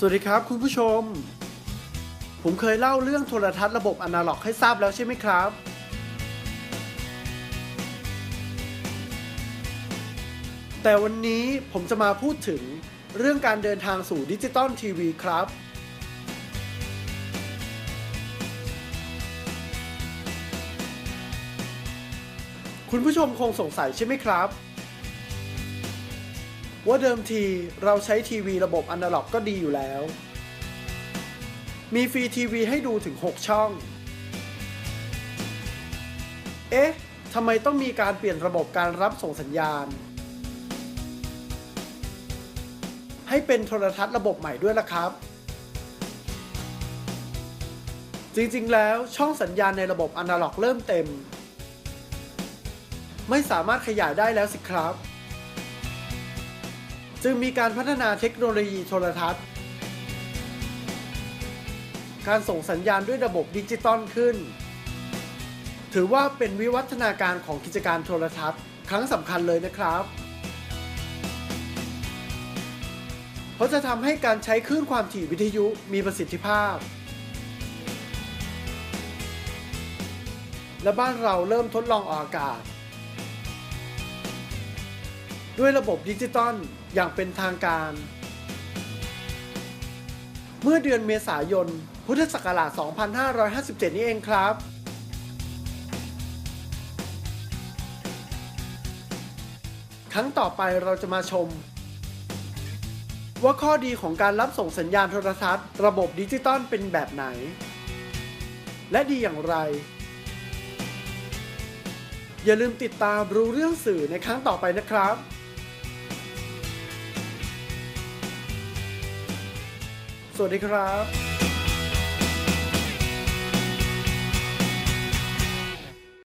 สวัสดีครับคุณผู้ชม ผมเคยเล่าเรื่องโทรทัศน์ระบบอนาล็อกให้ทราบแล้วใช่ไหมครับ แต่วันนี้ผมจะมาพูดถึงเรื่องการเดินทางสู่ดิจิตอลทีวีครับ คุณผู้ชมคงสงสัยใช่ไหมครับ ว่าเดิมทีเราใช้ทีวีระบบอนาล็อกก็ดีอยู่แล้ว มีฟรีทีวีให้ดูถึง 6 ช่อง เอ๊ะทำไมต้องมีการเปลี่ยนระบบการรับส่งสัญญาณ ให้เป็นโทรทัศน์ระบบใหม่ด้วยล่ะครับ จริงๆ แล้วช่องสัญญาณในระบบอนาล็อกเริ่มเต็ม ไม่สามารถขยายได้แล้วสิครับ จึงมีการพัฒนาเทคโนโลยีโทรทัศน์ การส่งสัญญาณด้วยระบบดิจิตอลขึ้น ถือว่าเป็นวิวัฒนาการของกิจการโทรทัศน์ ครั้งสำคัญเลยนะครับ เพราะจะทำให้การใช้คลื่นความถี่วิทยุมีประสิทธิภาพ และบ้านเราเริ่มทดลองออกอากาศ ด้วยระบบดิจิตอลอย่างเป็นทางการ เมื่อเดือนเมษายน พุทธศักราช 2557 นี้เองครับ ครั้งต่อไปเราจะมาชม ว่าข้อดีของการรับส่งสัญญาณโทรทัศน์ ระบบดิจิตอลเป็นแบบไหน และดีอย่างไรอย่าลืมติดตามรู้เรื่องสื่อในครั้งต่อไปนะครับ สวัสดีครับ